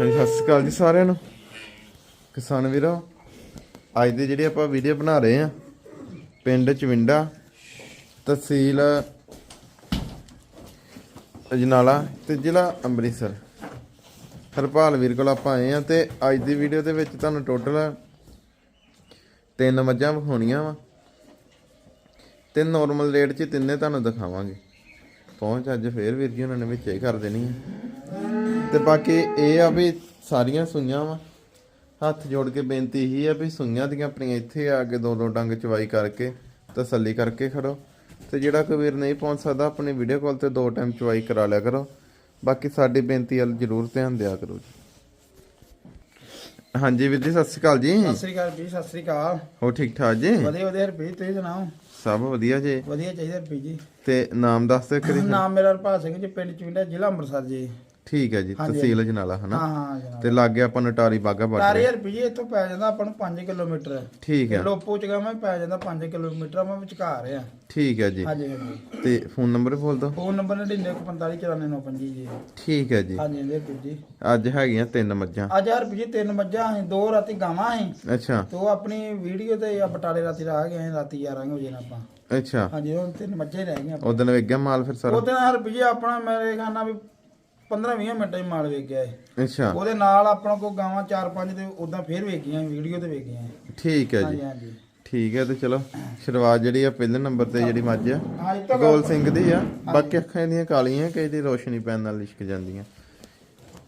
ਹਾਂਜੀ, ਸਤਿ ਸ਼੍ਰੀ ਅਕਾਲ ਜੀ ਸਾਰਿਆਂ ਨੂੰ। ਕਿਸਾਨ ਵੀਰੋ, ਅੱਜ ਦੇ ਜਿਹੜੇ ਆਪਾਂ ਵੀਡੀਓ ਬਣਾ ਰਹੇ ਆ ਪਿੰਡ ਚਵਿੰਡਾ, ਤਹਿਸੀਲ ਅਜਨਾਲਾ ਤੇ ਜ਼ਿਲ੍ਹਾ ਅੰਮ੍ਰਿਤਸਰ। ਹਰਪਾਲ ਵੀਰ ਕੋਲ ਆਪਾਂ ਆਏ ਆ ਤੇ ਅੱਜ ਦੀ ਵੀਡੀਓ ਦੇ ਵਿੱਚ ਤੁਹਾਨੂੰ ਟੋਟਲ ਤਿੰਨ ਮੱਝਾਂ ਵਿਖਾਉਣੀਆਂ ਵਾ। ਤੇ ਨਾਰਮਲ ਰੇਟ 'ਚ ਤਿੰਨੇ ਤੁਹਾਨੂੰ ਦਿਖਾਵਾਂਗੇ। ਪਹੁੰਚ ਅੱਜ ਫੇਰ ਵੀਰ ਜੀ, ਉਹਨਾਂ ਨੇ ਵਿੱਚ ਹੀ ਕਰ ਦੇਣੀ ਹੈ। ਤੇ ਬਾਕੀ ਇਹ ਆ ਵੀ ਸਾਰੀਆਂ ਸੂਈਆਂ ਵਾ। ਹੱਥ ਜੋੜ ਕੇ ਬੇਨਤੀ ਹੀ ਆ ਵੀ ਸੂਈਆਂ ਦੀਆਂ ਆਪਣੀਆਂ ਇੱਥੇ ਆ ਕੇ ਦੋ ਦੋ ਡੰਗ ਚਵਾਈ ਕਰਕੇ ਤਸੱਲੀ ਕਰਕੇ ਖੜੋ। ਤੇ ਜਿਹੜਾ ਕੋਈ ਵੀਰ ਨਹੀਂ ਪਹੁੰਚ ਸਕਦਾ ਆਪਣੀ ਵੀਡੀਓ ਕਾਲ ਤੇ ਦੋ ਟਾਈਮ ਚਵਾਈ ਕਰਾ ਲਿਆ ਕਰੋ। ਬਾਕੀ ਸਾਡੀ ਬੇਨਤੀ ਵੱਲ ਜ਼ਰੂਰ ਧਿਆਨ ਦਿਆ ਕਰੋ ਜੀ। ਹਾਂਜੀ ਵੀਰ ਜੀ ਸਤਿ ਸ਼੍ਰੀ ਅਕਾਲ ਜੀ। ਸਤਿ ਸ੍ਰੀ ਅਕਾਲ ਜੀ ਸਤਿ ਸ੍ਰੀ ਅਕਾਲ। ਹੋ ਠੀਕ ਠਾਕ ਜੀ? ਵਧੀਆ ਵਧੀਆ ਰੁਪਏ ਤੁਸੀਂ ਸੁਣਾਓ? ਸਭ ਵਧੀਆ ਜੀ। ਵਧੀਆ ਚਾਹੀਦਾ ਰੁਪਏ ਜੀ। ਤੇ ਨਾਮ ਦੱਸ ਦਿਓ ਕਰੀ ਨਾਮ ਮੇਰਾ ਹਰਪਾਲ ਸਿੰਘ ਜੀ ਪਿੰਡ ਚੁੰਡਾ ਜ਼ਿਲ੍ਹਾ ਅੰਮ੍ਰਿਤਸਰ ਜੀ। ਠੀਕ ਹੈ ਜੀ। ਤਹਿਸੀਲ ਜਨਾਲਾ ਹਨਾ ਹਾਂ ਹਾਂ ਜਨਾਬ। ਤੇ ਲਾਗੇ ਆਪਾਂ ਨਟਾਰੀ ਬਾਗਾ ਬਾਰਡਰ। 4000 ਰੁਪਏ ਜੀ ਇੱਥੋਂ ਪੈ ਜਾਂਦਾ ਆਪਾਂ ਨੂੰ 5 ਕਿਲੋਮੀਟਰ। ਠੀਕ ਹੈ। ਲੋਪੋ ਚ ਮੈਂ ਪੈ ਜਾਂਦਾ 5 ਕਿਲੋਮੀਟਰ ਮੈਂ ਵਿਚਕਾਰ ਆ। ਠੀਕ ਹੈ ਜੀ। ਹਾਂਜੀ ਹਾਂਜੀ। ਤੇ ਫੋਨ ਨੰਬਰ ਬੋਲ ਦਿਓ। ਫੋਨ ਨੰਬਰ 9945949925 ਜੀ। ਠੀਕ ਹੈ ਜੀ। ਹਾਂਜੀ ਹਾਂਜੀ ਜੀ। ਅੱਜ ਹੈਗੀਆਂ ਤਿੰਨ ਮੱਝਾਂ। ਅੱਜ ਹਰ ਰੁਪਏ ਤਿੰਨ ਮੱਝਾਂ ਸੀ ਦੋ ਰਾਤੀ ਗਾਵਾਂ ਸੀ ਅੱਛਾ। ਤੇ ਉਹ ਆਪਣੀ ਵੀਡੀਓ ਤੇ ਆ ਬਟਾਲੇ ਰਾਤੀ ਰਹਿ ਗਏ ਰਾਤੀ 11 ਵਜੇ ਨਾਲ ਆਪਾਂ। ਅੱਛਾ। ਹਾਂਜੀ ਹੁਣ ਤਿੰਨ ਮੱਝਾਂ ਹੀ ਰਹਿ ਗਈਆਂ ਉਦੋਂ ਵੇਖ ਗਿਆ ਮਾਲ ਫਿਰ ਸਾਰਾ? ਉਹਦੇ ਨਾਲ ਰੁਪਏ ਆਪਣਾ ਮੇਰੇ ਖਾਨਾ ਵੀ 15-20 ਮਿੰਟਾਂ 'ਚ ਮਾਲ ਵੇਚ ਗਿਆ ਏ ਅੱਛਾ। ਉਹਦੇ ਨਾਲ ਆਪਣਾ ਕੋ ਗਾਵਾਂ 4-5 ਤੇ ਉਦਾਂ ਫੇਰ ਵੇਖੀਆਂ ਵੀਡੀਓ ਤੇ ਵੇਖੀਆਂ ਠੀਕ ਹੈ ਜੀ। ਹਾਂਜੀ ਠੀਕ ਹੈ ਤੇ ਚਲੋ ਸ਼ੁਰੂਆਤ ਜਿਹੜੀ ਆ ਪਹਿਲੇ ਨੰਬਰ ਤੇ ਜਿਹੜੀ ਮੱਝ ਆ ਹਾਂ ਤਾਂ ਗੋਲ ਸਿੰਘ ਦੀ ਆ। ਬਾਕੀ ਅੱਖਾਂ ਇਹਦੀਆਂ ਕਾਲੀਆਂ ਕਈ ਦੀ ਰੋਸ਼ਨੀ ਪੈਣ ਨਾਲ ਲਿਸ਼ਕ ਜਾਂਦੀਆਂ।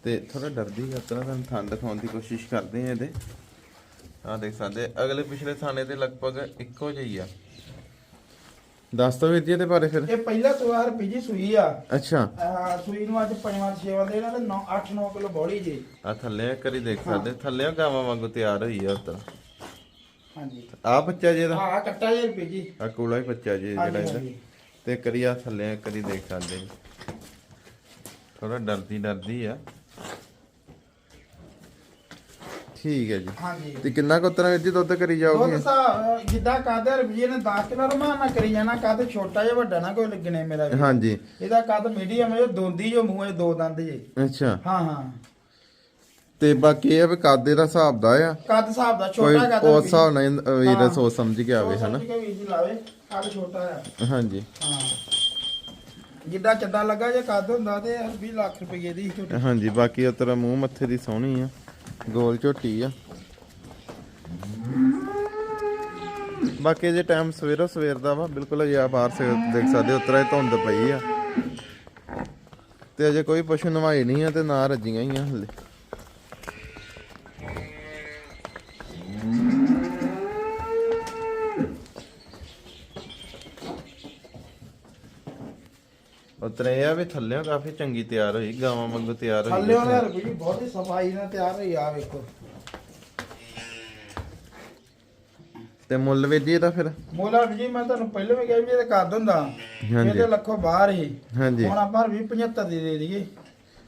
ਤੇ ਥੋੜਾ ਡਰਦੀ ਹੈ ਤਰ੍ਹਾਂ ਤੁਹਾਨੂੰ ਥਣ ਦਿਖਾਉਣ ਦੀ ਕੋਸ਼ਿਸ਼ ਕਰਦੇ ਆ ਇਹਦੇ। ਆ ਦੇਖ ਸਕਦੇ ਅਗਲੇ ਪਿਛਲੇ ਥਾਣੇ ਦੇ ਲਗਭਗ ਇੱਕੋ ਜਿਹੀ ਆ। ਦੱਸ ਦੋ ਜੀ ਇਹਦੇ ਬਾਰੇ ਫਿਰ। ਇਹ ਪਹਿਲਾ ਤੋਆ ਰੁਪਏ ਜੀ ਸੂਈ ਆ। ਅੱਛਾ। ਸੂਈ ਨੂੰ ਅੱਜ ਪੰਜਵਾਂ ਛੇਵਾਂ ਦੇ ਇਹਨਾਂ ਦੇ 8-9 ਕਿਲੋ ਬੋਲੀ ਜੀ। ਆ ਥੱਲੇ ਕਰੀ ਦੇਖ ਸਕਦੇ ਥੱਲੇ ਗਾਵਾਂ ਵਾਂਗੂ ਤਿਆਰ ਹੋਈ ਆ ਉਤਰ ਹਾਂਜੀ। ਆ ਬੱਚਾ ਜੀ ਇਹਦਾ ਆਹ ਕੱਟਾ ਜੀ ਰੁਪਏ ਜੀ ਆ ਕੋਲਾ ਹੀ ਬੱਚਾ ਜੀ ਜਿਹੜਾ ਇਹਦਾ। ਤੇ ਕਰੀਆ ਥੱਲੇ ਕਰੀ ਦੇਖ ਸਕਦੇ ਥੋੜਾ ਡਰਦੀ ਡਰਦੀ ਆ। ਠੀਕ ਹੈ ਜੀ। ਹਾਂਜੀ। ਤੇ ਕਿੰਨਾ ਕੁ ਉਤਰਾ ਜੀ ਦੁੱਧ ਕਰੀ ਦੁੱਧ ਜਾਓਗੇ ਸਾ ਜਿੱਦਾਂ ਕਾਦੇ ਰੁਪਏ ਨੇ 10 ਕਿਲੋ ਰਮਾਨ ਨਾ ਕਰੀ ਜਾਣਾ ਕਾਦੇ ਛੋਟਾ ਜਿਹਾ ਵੱਡਾ ਨਾ ਕੋਈ ਲੱਗਣੇ ਮੇਰਾ ਵੀ। ਹਾਂਜੀ। ਇਹਦਾ ਕੱਦ ਮੀਡੀਅਮ ਹੈ ਦੋਂਦੀ ਜੋ ਮੂੰਹ ਹੈ ਦੋ ਦੰਦ ਜੀ। ਅੱਛਾ। ਹਾਂ ਹਾਂ। ਤੇ ਬਾਕੀ ਇਹ ਆ ਵੀ ਕਾਦੇ ਦਾ ਹਿਸਾਬ ਦਾ ਆ। ਕੱਦ ਹਿਸਾਬ ਦਾ ਕੋਈ ਛੋਟਾ ਕੱਦ ਉਸ ਹਿਸਾਬ ਨਾਲ ਵੀਰ ਹਾਂ। ਸੋਚ ਸਮਝ ਕੇ ਆਵੇ ਹਨਾ? ਕੇ ਵੀਰ ਜੀ ਲਾਵੇ ਕੱਦ ਛੋਟਾ ਆ। ਹਾਂਜੀ। ਹਾਂ। ਜਿੱਦਾਂ ਚੱਡਾ ਲੱਗਾ ਜੇ ਕੱਦ ਹੁੰਦਾ ਤੇ 20 ਲੱਖ ਰੁਪਏ ਦੀ। ਹਾਂਜੀ ਬਾਕੀ ਉਤਰਾ ਮੂੰਹ ਮੱਥੇ ਦੀ ਸੋਹਣੀ ਆ। ਗੋਲ ਝੋਟੀ ਆ। ਬਾਕੀ ਜੇ ਟਾਈਮ ਸਵੇਰੋ ਸਵੇਰ ਦਾ ਵਾ, ਬਿਲਕੁਲ ਅਜੇ ਆ ਬਾਹਰ ਸੇ ਦੇਖ ਸਕਦੇ ਉਤਰਾ ਧੁੰਦ ਪਈ ਆ। ਤੇ ਅਜੇ ਕੋਈ ਪਸ਼ੂ ਨਵਾਈ ਨਹੀਂ ਆ ਤੇ ਨਾ ਰੱਜੀਆਂ ਹੀ ਆ ਹਲੇ। ਉਤਰੇ ਇਹ ਆ ਵੀ ਥੱਲੇ ਕਾਫੀ ਚੰਗੀ ਤਿਆਰ ਹੋਈ ਗਾਵਾਂ ਵਾਂਗੂ ਤਿਆਰ ਹੋਈ ਥੱਲੇ ਉਹਨੇ ਰੁਪਏ ਬਹੁਤ ਹੀ ਸਫ਼ਾਈ ਨਾਲ ਤਿਆਰ ਹੋਈ ਆ ਵੇਖੋ। ਤੇ ਮੁੱਲ ਵੀ ਜੀ ਇਹਦਾ ਫਿਰ? ਮੋਲਾ ਜੀ ਮੈਂ ਤੁਹਾਨੂੰ ਪਹਿਲਾਂ ਵੀ ਕਿਹਾ ਵੀ ਕੱਦ ਹੁੰਦਾ ਹਾਂਜੀ। ਇਹਦੇ ਲੱਖੋਂ ਬਾਹਰ ਹੀ। ਹਾਂਜੀ। ਹੁਣ ਆਪਾਂ 20 75 ਦੀ ਦੇ ਦਈਏ।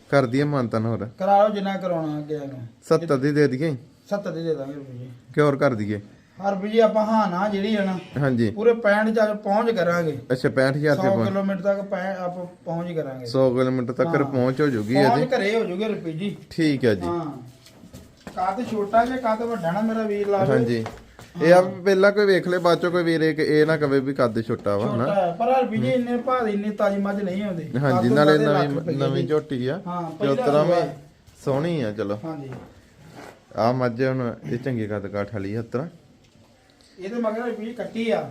ਕਰ ਦਈਏ ਮਾਨਤਨ ਹੋਰ? ਕਰਾ ਲਓ ਜਿੰਨਾ ਕਰਾਉਣਾ ਅੱਗੇ ਨੂੰ 70 ਦੀ ਦੇ ਦਈਏ। 70 ਦੀ ਦੇ ਦਾਂਗੇ ਰੁਪਏ ਕਿ ਹੋਰ ਕਰ ਦਈਏ ਹਰ ਰੁਪਏ ਆਪਾਂ ਹਾਂ ਨਾ ਜਿਹੜੀ ਹੈ ਨਾ ਹਾਂਜੀ। ਪੂਰੇ 65 ਚ ਪਹੁੰਚ ਕਰਾਂਗੇ। ਅੱਛਾ 65000 100 ਰੁਪਏ ਪਹੁੰਚ। ਕਿਲੋਮੀਟਰ ਤੱਕ ਪੈ- ਆਪਾਂ ਪਹੁੰਚ ਕਰਾਂਗੇ। 100 ਕਿਲੋਮੀਟਰ ਤੱਕ। ਪਹੁੰਚ ਹੋ ਜੂਗੀ ਇਹਦੀ। ਪਹੁੰਚ ਘਰੇ ਹੋ ਜੂਗੇ ਰੁਪਏ ਜੀ। ਠੀਕ ਹੈ ਜੀ। ਹਾਂ। ਕੱਦ ਛੋਟਾ ਜੇ ਕੱਦ ਵੱਡਾ ਨਾ ਮੇਰਾ ਵੀਰ ਲਾਵੇ ਹਾਂਜੀ। ਇਹ ਆ ਵੀ ਪਹਿਲਾਂ ਕੋਈ ਵੇਖ ਲੇ ਬਾਅਦ ਚੋਂ ਕੋਈ ਵੀਰ ਇਹ ਇਹ ਨਾ ਕਵੇ ਵੀ ਕੱਦ ਛੋਟਾ ਵਾ ਹਨਾ। ਛੋਟਾ ਹੈ, ਪਰ ਹਰ ਜੀ ਇੰਨੇ ਦੀ ਇੰਨੀ ਤਾਜੀ ਮੱਝ ਨਹੀਂ ਆਉਂਦੀ। ਹਾਂਜੀ ਕੱਦ ਨਾਲੇ ਉਹਦਾ ਤੇ ਲੱਖ ਨਵੀਂ ਰੁਪਈਏ ਨਵੀਂ ਦੀ। ਝੋਟੀ ਆ। ਹਾਂ, ਤੇ ਪਹਿਲਾ ਉਤਰਾ ਵੀ। ਸੋਹਣੀ ਆ ਚਲੋ। ਹਾਂਜੀ। ਆ ਮੱਝ ਹੁਣ ਇਹ ਚੰਗੇ ਕੱਦ ਕਾਠ ਵਾਲੀ ਆ ਇਹਦੇ ਮਗਰ ਵੀ ਕੱਟੀ ਆ।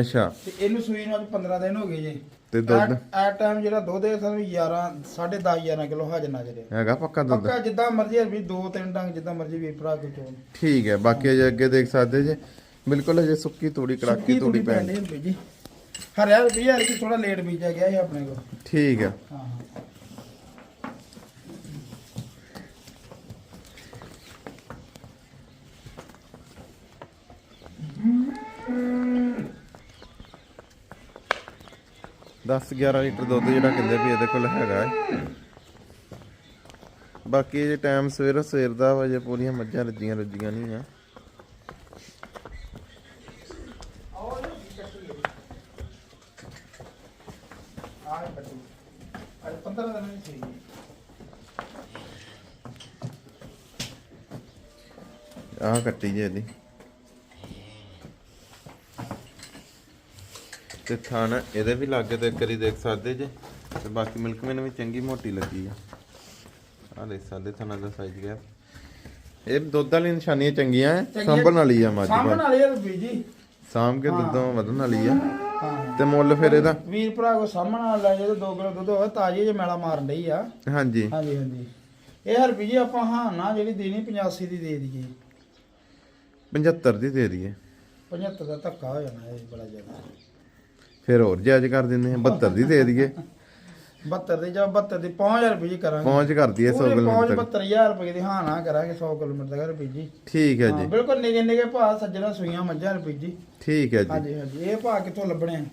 ਅੱਛਾ। ਤੇ ਇਹਨੂੰ ਸੂਈ ਨੂੰ ਅੱਜ 15 ਦਿਨ ਹੋ ਗਏ ਜੇ। ਤੇ ਦੁੱਧ? ਐ ਟਾਈਮ ਜਿਹੜਾ ਦੁੱਧ ਹੈ ਸਾਨੂੰ 11 10.5 11 ਕਿਲੋ ਹਾਜ਼ਰ ਨਾ ਜਰੇ ਹੈਗਾ ਪੱਕਾ ਦੁੱਧ? ਪੱਕਾ ਜਿੱਦਾਂ ਮਰਜ਼ੀ ਵੀ ਦੋ ਤਿੰਨ ਡੰਗ ਜਿੱਦਾਂ ਮਰਜ਼ੀ ਵੀ ਭਰਾ ਕੇ ਚੋਣ। ਠੀਕ ਹੈ ਬਾਕੀ ਅਜੇ ਅੱਗੇ ਦੇਖ ਸਕਦੇ ਜੇ। ਬਿਲਕੁਲ ਅਜੇ ਸੁੱਕੀ ਤੂੜੀ ਕੜਾਕੀ ਤੂੜੀ ਪੈਣ ਹੁੰਦੀ ਜੀ। ਹਰਿਆ ਵੀ ਯਾਰ ਕਿ ਥੋੜਾ ਲੇਟ ਬੀਜਿਆ ਗਿਆ ਸੀ ਆਪਣੇ ਕੋਲ। ਠੀਕ ਹੈ ਹਾਂ। ਦਸ 11 ਲੀਟਰ ਦੁੱਧ ਜਿਹੜਾ ਕਹਿੰਦੇ ਵੀ ਇਹਦੇ ਕੋਲ ਹੈਗਾ ਹੈ। ਬਾਕੀ ਜੇ ਟਾਈਮ ਸਵੇਰ ਸਵੇਰ ਦਾ ਵਜੇ ਪੂਰੀਆਂ ਮੱਝਾਂ ਰੱਜੀਆਂ ਰੱਜੀਆਂ ਨਹੀਂ ਆ। ਆਹ ਕੱਟੀ ਅੱਜ 15 ਦਿਨ ਦੀ ਸੀ ਆਹ ਕੱਟੀ ਜੇ ਇਹਦੀ। ਤੇ ਥਣ ਇਹਦੇ ਵੀ ਲੱਗੇ ਤੇ ਕਰੀ ਦੇਖ ਸਕਦੇ ਜੇ। ਤੇ ਬਾਕੀ ਮਿਲਕ ਮੈਨੂੰ ਵੀ ਚੰਗੀ ਮੋਟੀ ਲੱਗੀ ਆ। ਆਹ ਦੇਖ ਸਕਦੇ ਥਣਾ ਦਾ ਸਾਈਜ਼ ਗਿਆ। ਇਹ ਦੁੱਧ ਵਾਲੀ ਨਿਸ਼ਾਨੀਆਂ ਚੰਗੀਆਂ ਐ। ਸੰਭਣ ਵਾਲੀ ਆ ਮੱਝ ਬਾ ਵਾਲੀ ਰੁਪਏ ਜੀ। ਸਾਂਭ ਕੇ ਦੁੱਧੋਂ ਵਧਣ ਵਾਲੀ ਆ। ਤੇ ਮੁੱਲ ਫਿਰ ਇਹਦਾ? ਵੀਰ ਭਰਾ ਕੋ ਸਾਹਮਣੇ ਲੈ ਜਦੋਂ 2 ਕਿਲੋ ਦੁੱਧ ਹੋਵੇ ਤਾਜੀ ਜੇ ਮੈਲਾ ਮਾਰਨ ਡਈ ਆ। ਹਾਂਜੀ। ਹਾਂਜੀ ਹਾਂਜੀ। ਇਹ ਹਰਪੀ ਜੀ ਆਪਾਂ ਹਾਂ ਨਾ ਜਿਹੜੀ ਦੇਣੀ 85 ਦੀ ਦੇ ਦਈਏ। 75 ਦੀ ਦੇ ਦਈਏ। 75 ਦਾ ਧੱਕਾ ਹੋ ਜਾਣਾ ਇਹ ਬੜਾ ਜ਼ਿਆਦਾ। ਫਿਰ ਹੋਰ ਜਾਇਜ਼ ਕਰ ਦਿੰਦੇ ਆ 72 ਦੀ ਦੇ ਦਈਏ। 72 ਦੀ ਜਾਂ 72 ਦੀ 5000 ਰੁਪਏ ਜੀ ਕਰਾਂਗੇ। ਪਹੁੰਚ ਕਰ ਦਈਏ 100 ਪੂਰੇ ਪਹੁੰਚ ਤੱਕ। 72000 ਰੁਪਏ ਦੀ ਹਾਂ ਨਾ ਕਰਾਂਗੇ 100 ਕਿਲੋਮੀਟਰ ਤੱਕ ਰੁਪਏ ਜੀ ਠੀਕ ਹੈ ਹਾਂ, ਜੀ। ਬਿਲਕੁਲ ਨਿਗੇ ਨਿਗੇ ਭਾਅ ਸੱਜਣਾ ਸੂਈਆਂ ਮੱਝਾਂ ਰੁਪਏ ਜੀ ਠੀਕ ਹੈ ਜੀ। ਹਾਂਜੀ ਹਾਂਜੀ ਇਹ ਭਾਅ ਕਿੱਥੋਂ ਲੱਭਣੇ ਆ?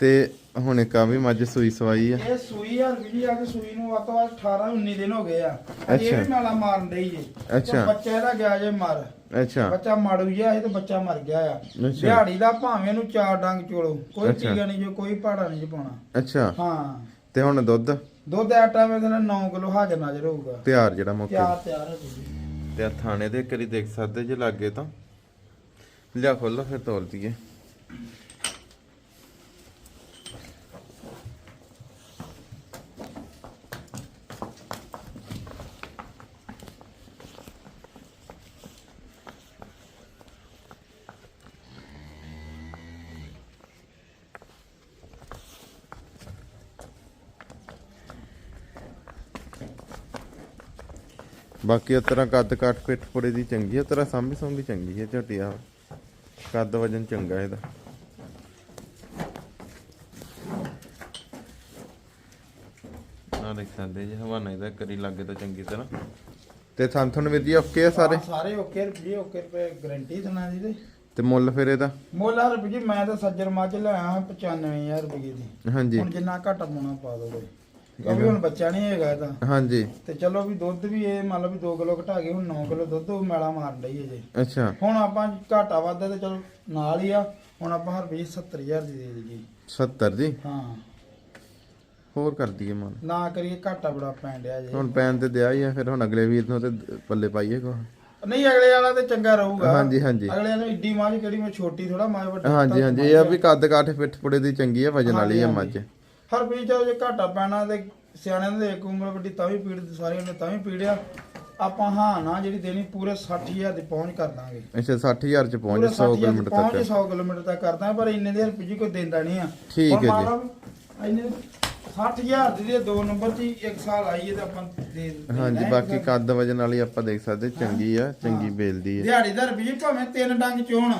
ਤੇ ਹੁਣ ਇੱਕ ਆ ਵੀ ਮੱਝ ਸੂਈ ਸਵਾਈ ਆ। ਇਹ ਸੂਈ ਆ ਜੀ ਆ ਕੇ ਸੂਈ ਨੂੰ ਵੱਧ ਤੋਂ ਵੱਧ 18 19 ਦਿਨ ਹੋ ਗਏ ਆ। ਇਹ। ਵੀ ਨਾਲਾ ਮਾਰਨ ਡਈ ਜੀ ਅੱਛਾ। ਬੱਚਾ ਇਹਦਾ ਗਿਆ ਜੇ ਮਰ। ਅੱਛਾ। ਬੱਚਾ ਮਾੜੂ ਜਿਹਾ ਇਹ ਤੇ ਬੱਚਾ ਮਰ ਗਿਆ ਆ। ਦਿਹਾੜੀ ਦਾ ਭਾਵੇਂ ਇਹਨੂੰ ਚਾਰ ਡੰਗ ਚੋਲੋ ਕੋਈ। ਟੀਕਾ ਨਹੀਂ ਜੋ ਕੋਈ ਪਾੜਾ ਨਹੀਂ ਪਾਉਣਾ। ਅੱਛਾ। ਹਾਂ। ਤੇ ਹੁਣ ਦੁੱਧ? ਦੁੱਧ ਆ ਟਾਈਮ ਇਹਦੇ ਨਾਲ 9 ਕਿਲੋ ਹਾਜ਼ਰ ਨਾਜ਼ਰ ਹੋਊਗਾ। ਤਿਆਰ ਜਿਹੜਾ ਮੁੱਕ ਤਿਆਰ ਤਿਆਰ ਹੋ ਜੀ ਤੇ ਥਾਣੇ ਦੇ ਕਰੀ ਦੇਖ ਸਕਦੇ ਜੇ ਲੱਗੇ ਤਾਂ। ਲਿਆ ਖੋਲੋ ਫਿਰ ਤੋਲ ਦਈਏ। ਬਾਕੀ ਇਸ ਤਰ੍ਹਾਂ ਕੱਦ ਕੱਟ ਪਿੱਠ ਪੁੜੇ ਦੀ ਚੰਗੀ ਹੈ ਤਰ੍ਹਾਂ ਸਾਂਭੀ ਸਾਂਭੀ ਚੰਗੀ ਹੈ ਝੋਟੀਆ। ਕੱਦ ਵਜਨ ਚੰਗਾ ਇਹਦਾ। ਆ ਦੇਖ ਸਕਦੇ ਜੀ ਹਵਾਨਾ ਇਹਦਾ ਕਰੀ ਲੱਗੇ ਤਾਂ ਚੰਗੀ ਤਰ੍ਹਾਂ। ਤੇ ਥਣ ਵੀਰ ਜੀ ਓਕੇ ਆ ਸਾਰੇ? ਸਾਰੇ ਓਕੇ ਰੁਪਏ ਓਕੇ ਰੁਪਏ ਗਾਰੰਟੀ ਦੇਣਾ ਦੀ ਤੇ। ਤੇ ਮੁੱਲ ਫਿਰ ਇਹਦਾ? ਮੋਲਾ ਰੁਪਏ ਜੀ ਮੈਂ ਤਾਂ ਸੱਜਰ ਮੱਝ ਲਿਆ 95000 ਰੁਪਏ ਦੀ। ਹਾਂਜੀ। ਹੁਣ ਜਿੰਨਾ ਘੱਟ ਪਾਉਣਾ ਪਾ ਦੋ ਬਈ। ਕਿਉਂਕਿ ਹੁਣ ਬੱਚਾ ਨਹੀਂ ਹੈਗਾ ਇਹਦਾ ਹਾਂਜੀ। ਤੇ ਚਲੋ ਵੀ ਦੁੱਧ ਵੀ ਇਹ ਮੰਨ ਲਓ ਵੀ 2 ਕਿਲੋ ਘਟਾ ਕੇ ਹੁਣ 9 ਕਿਲੋ ਦੁੱਧ ਉਹ ਮੈਲਾ ਮਾਰਨ ਡਈ ਹੈ ਜੀ। ਅੱਛਾ। ਹੁਣ ਆਪਾਂ ਘਾਟਾ ਵਾਧਾ ਤੇ ਚਲੋ ਨਾਲ ਹੀ ਆ। ਹੁਣ ਆਪਾਂ ਹਰ ਰੁਪਏ 70000 ਦੀ ਦੇ ਦਈਏ। 70 ਜੀ? ਹਾਂ। ਹੋਰ ਕਰ ਦਈਏ ਮਨ ਨਾ ਕਰੀਏ ਘਾਟਾ ਬੜਾ ਪੈਣ ਡਿਆ ਜੀ। ਹੁਣ ਪੈਨ ਤੇ ਦਿਆ ਹੀ ਆ ਫਿਰ ਹੁਣ ਅਗਲੇ ਵੀਰ ਨੂੰ ਤੇ ਪੱਲੇ ਪਾਈਏ ਕੋ। ਨਹੀਂ ਅਗਲੇ ਵਾਲਾ ਤੇ ਚੰਗਾ ਰਹੂਗਾ। ਹਾਂਜੀ, ਹਾਂਜੀ। ਅਗਲੇ ਨੂੰ ਏਡੀ ਮਾਝ ਕਿਹੜੀ ਮੈਂ ਛੋਟੀ ਥੋੜਾ ਮਾਝ ਵੱਡੀ ਹਾਂਜੀ ਹਾਂਜੀ ਇਹ ਆ ਵੀ ਕੱਦ ਕਾਠ ਪਿੱਠ ਪੁੜੇ ਦੀ ਚੰਗੀ ਹੈ ਵਜਨ ਵਾਲੀ ਹਾਂਜੀ, ਮੱਝ। ਹਰ ਵੀ ਚਾਹੋ ਜੇ ਘਾਟਾ ਪੈਣਾ ਤੇ ਸਿਆਣਿਆਂ ਦੇ ਇੱਕ ਉਮਰ ਵੱਡੀ ਤਾਂ ਵੀ ਪੀੜ ਸਾਰਿਆਂ ਨੇ ਤਾਂ ਵੀ ਪੀੜਿਆ। ਆਪਾਂ ਹਾਂ ਨਾ ਜਿਹੜੀ ਦੇਣੀ ਪੂਰੇ 60000 ਦੀ ਪਹੁੰਚ ਕਰ ਦਾਂਗੇ। ਅੱਛਾ 60000 ਚ ਪਹੁੰਚ ਪੂਰੇ 100 60000 ਕਿਲੋਮੀਟਰ ਪਹੁੰਚ ਤੱਕ 100 ਕਿਲੋਮੀਟਰ ਤੱਕ ਕਰਦਾ ਪਰ ਇੰਨੇ ਦੇ ਰੁਪਏ ਕੋਈ ਦਿੰਦਾ ਨਹੀਂ ਆ। ਠੀਕ ਹੈ ਜੀ। ਇੰਨੇ 60000 ਦੀ ਦੇ ਦੋ ਨੰਬਰ ਚ ਹੀ ਇੱਕ ਸਾਲ ਆਈਏ ਤਾਂ ਆਪਾਂ ਦੇ ਦੇ ਹਾਂਜੀ ਬਾਕੀ ਕੱਦ ਵਜਨ ਵਾਲੀ ਆਪਾਂ ਦੇਖ ਸਕਦੇ ਚੰਗੀ ਆ ਚੰਗੀ ਬੇਲਦੀ ਹੈ ਦਿਹਾੜੀ ਦਾ ਰੁਪਏ ਭਾਵੇਂ ਤਿੰਨ ਡੰਗ ਚੋਣ।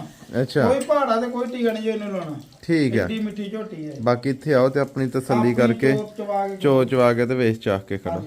ਅੱਛਾ। ਕੋਈ ਪਹਾੜਾ ਤੇ ਕੋਈ ਟੀਕਾ ਨਹੀਂ ਜੋ ਇਹਨੂੰ ਲਾਉਣਾ। ਠੀਕ ਹੈ ਏਡੀ ਮਿੱਠੀ ਝੋਟੀ ਹੈ। ਬਾਕੀ ਇੱਥੇ ਆਓ ਤੇ ਆਪਣੀ ਤਸੱਲੀ ਕਰਕੇ ਚਵਾ ਕੇ ਚੋ ਚਵਾ ਕੇ ਤੇ ਵੇਚ ਚਾਹ ਕੇ ਖੜੋ।